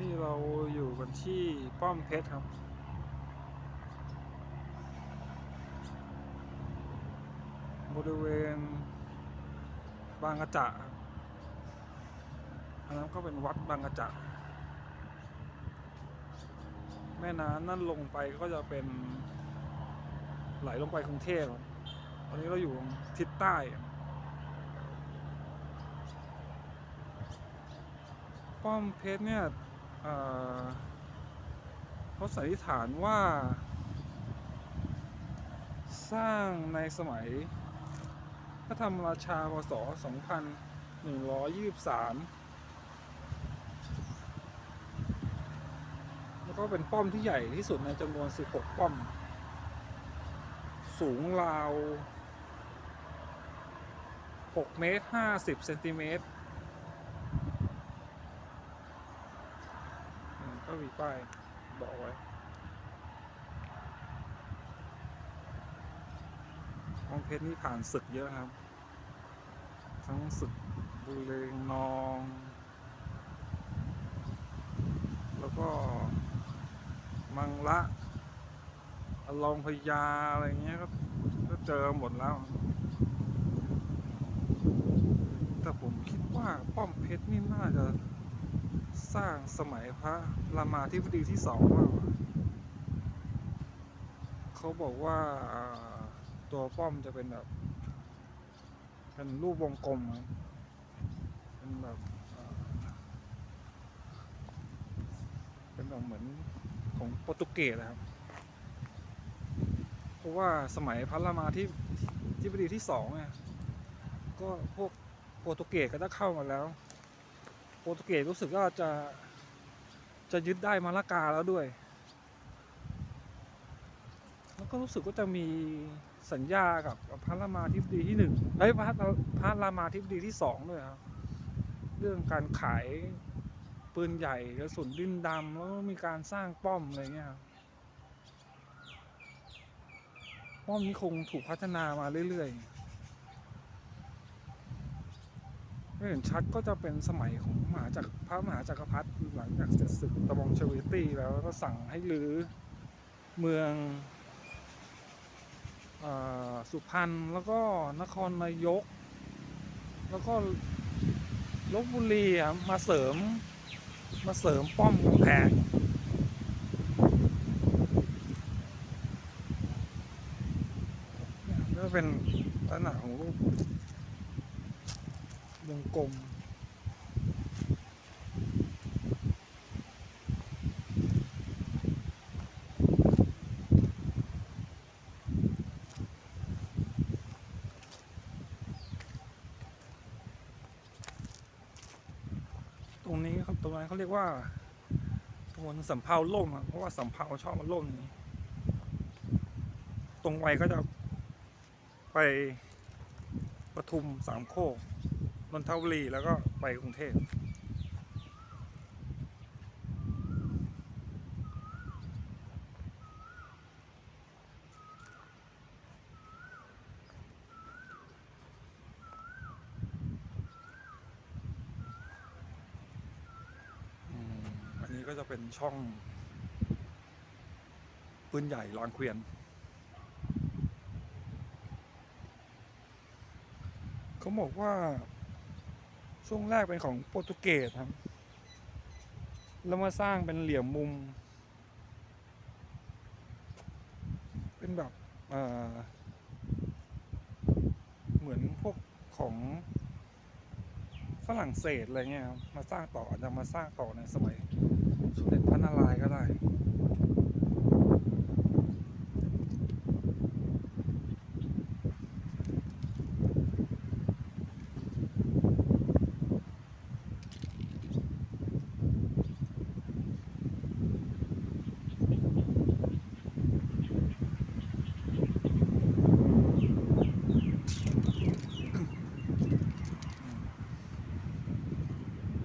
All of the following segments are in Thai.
นี่เราอยู่กันที่ป้อมเพชรครับ บริเวณ บางกระจะอันนั้นก็เป็นวัดบางกระจะแม่น้ำนั่นลงไปก็จะเป็นไหลลงไปกรุงเทพตอนนี้เราอยู่ทิศใต้ป้อมเพชรเนี่ย เขาสันนิษฐานว่า สร้างในสมัย พระธรรมราชาพศ 2123 แล้วก็เป็นป้อมที่ใหญ่ที่สุดในจำนวน 16 ป้อม สูงราว 6 เมตร 50 เซนติเมตรอืมก็มี ป้ายบอกไว้มองเพชรนี่ผ่านศึกเยอะครับ ทั้งศึกบุเรงนอง แล้วก็ มังละอลองพญาอะไรเงี้ยก็ก็เจอหมดแล้ว แต่ผมคิดว่าป้อมเพชรนี่น่าจะ สร้างสมัยพระรามาธิบดีที่สองมากกว่าเขาบอกว่าตัวป้อมจะเป็นแบบเป็นรูปวงกลมครับเป็นแบบเป็นแบบเหมือนของโปรตุเกสนะครับ เพราะว่าสมัยพระรามาที่ที่บดีที่สองเนี่ยก็พวกโปรตุเกสก็จะเข้ามาแล้ว โปรตุเกสรู้สึกว่าจะจะยึดได้มาละกาแล้วด้วย แล้วก็รู้สึกว่าจะมีสัญญากับพระรามาธิบดีที่หนึ่งเอ้ยพระพระรามาธิบดีที่สองด้วยครับ เรื่องการขายปืนใหญ่กระสุนดินดำแล้วมีการสร้างป้อมอะไรเงี้ยครับป้อมนี้คงถูกพัฒนามาเรื่อยๆ ไม่เห็นชัดก็จะเป็นสมัยของมหาจักรพระมหาจักรพรรดิหลังจากเสร็จศึกตะบองเชวิตี้แล้วก็สั่งให้รื้อเมืองอสุพรรณแล้วก็นครนายก แล้วก็ลบบุรีมาเสริมมาเสริมป้อมกำแพงนี่ก็เป็นลักษณะของรูป วงกลม ตรงนี้เขาตรงนั้นเขาเรียกว่าตำบลสำเภาล่มเพราะว่าสำเภาชอบมาล่มนี้ตรงไวก็จะไปปทุมสามโคก นนทบุรีแล้วก็ไปกรุงเทพอันนี้ก็จะเป็นช่องปืนใหญ่ลางเกวียนเขาบอกว่า ช่วงแรกเป็นของโปรตุเกสครับ แล้วมาสร้างเป็นเหลี่ยมมุม เป็นแบบเเหมือนพวกของฝรั่งเศสอะไรเงี้ยครับมาสร้างต่ออาจจะมาสร้างต่อในสมัยสมเด็จพระนารายณ์ก็ได้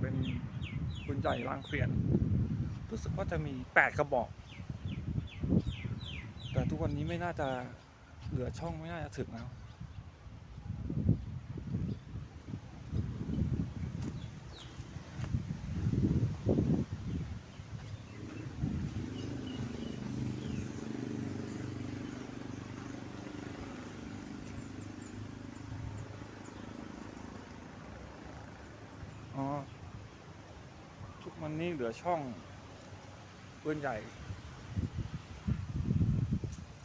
เป็นปืน ใหญ่ลางเกวียน รู้สึกว่าจะมีแปดกระบอก แต่ทุกวันนี้ไม่น่าจะเหลือช่องไม่น่าจะถึงแล้ว วันนี้เหลือช่องปืนใหญ่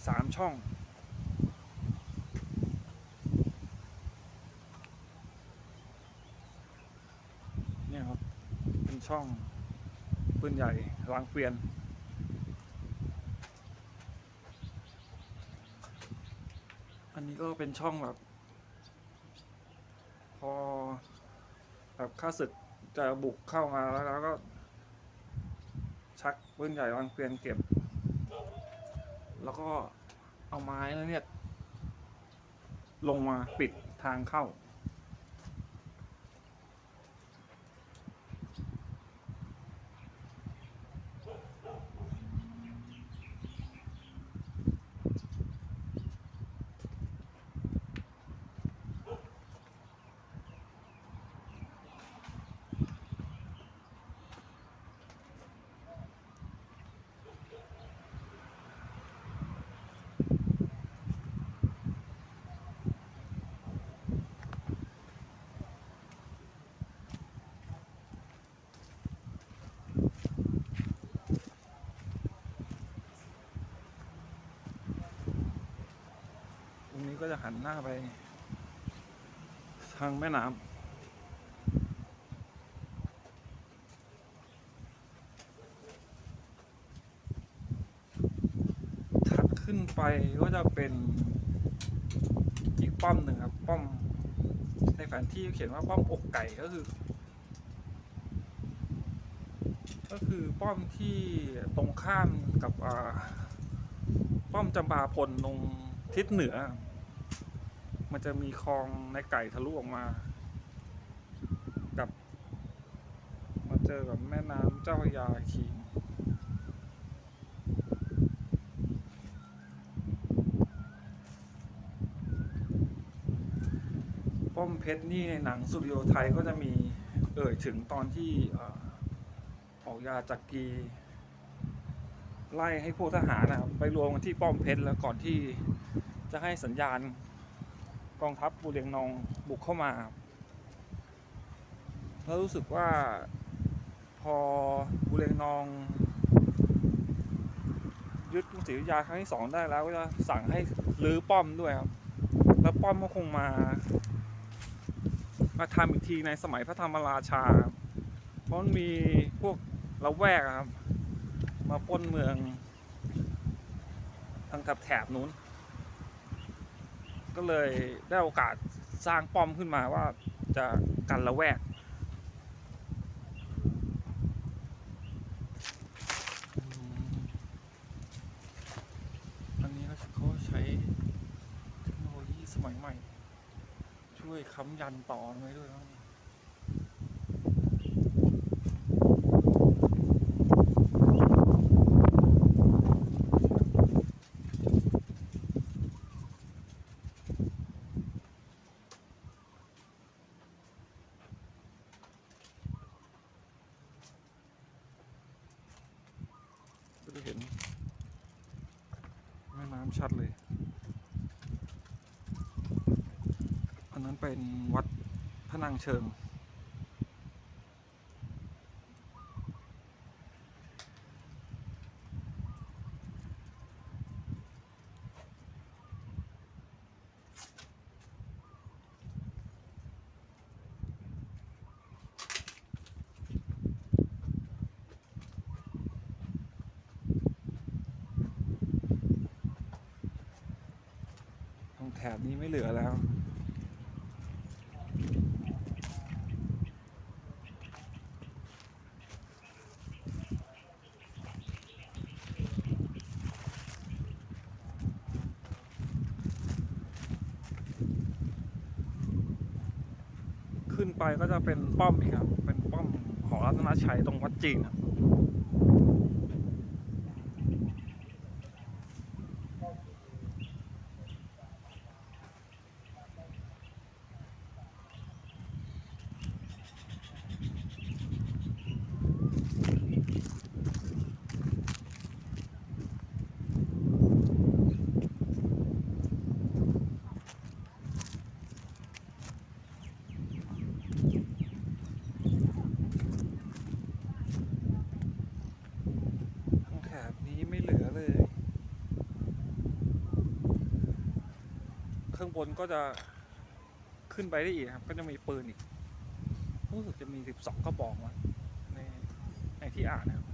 สามช่อง เนี่ยครับ เป็นช่องปืนใหญ่วางเกวียนอันนี้ก็เป็นช่องแบบ พอ แบบข้าศึก จะบุกเข้ามาแล้วก็ ชักปืนใหญ่วางเกวียนเก็บ แล้วก็เอาไม้แล้วเนี่ย ลงมาปิดทางเข้า หันหน้าไป ทางแม่น้ำถัดขึ้นไปก็จะเป็นอีกป้อมหนึ่งครับ ป้อม ในแผนที่เขียนว่าป้อมอกไก่ก็คือ ก็คือป้อมที่ตรงข้ามกับป้อมจำปาพลตรงทิศเหนือ มันจะมีคลองในไก่ทะลุออกมากับมาเจอกับแม่น้ำเจ้าพยาอีป้อมเพชรนี่ในหนังสุริโยไทยก็จะมีเอ่ยถึงตอนที่อออกยาจากกีไล่ให้พวกทหารนะครับไปรวมกันที่ป้อมเพชรแล้วก่อนที่จะให้สัญญาณ กองทัพบูเรียงนองบุกเข้ามาครับแล้วรู้สึกว่าพอบูเรียงนอง ยึดกรุงศรีอยุธยาครั้งที่สองได้แล้วก็จะสั่งให้รื้อป้อมด้วยครับ แล้วป้อมก็คงมา มาทำอีกทีในสมัยพระธรรมราชา เพราะมันมีพวกละแวกครับ มาป้นเมืองทางกับแถบนู้น ก็เลยได้โอกาสสร้างป้อมขึ้นมาว่าจะกันละแวก อันนี้เขาใช้เทคโนโลยีสมัยใหม่ ช่วยค้ำยันต่อไว้ด้วยครับก็จะเห็นแม่น้ำ ชัดเลย อันนั้นเป็นวัดพระนางเชิง แถบนี้ไม่เหลือแล้ว ขึ้นไปก็จะเป็นป้อมอีกครับ เป็นป้อมหองรัตนชัยตรงวัดจีนครับ อางบนก็จะขึ้นไปได้อีกครับ ก็จะมีปืนอีกรู้สึกจะมีสิบสองกระบอกมาในในที่อ่านนะครับ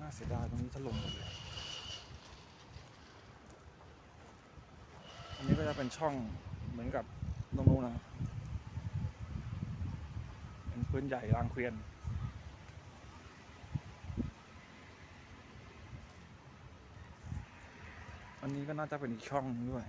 น่าเสียดายตรงนี้ถล่มหมดเลยอันนี้ก็จะเป็นช่องเหมือนกับตรงนู้นนะเป็นปืนใหญ่รางเควียน นนี้ก็น่าจะเป็นอีกช่องหนึ่งด้วย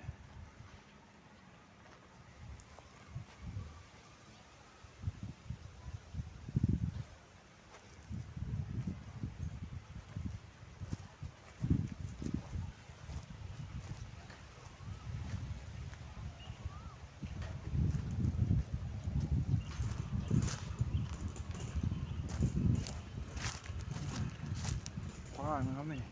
กว้างนะครับนี่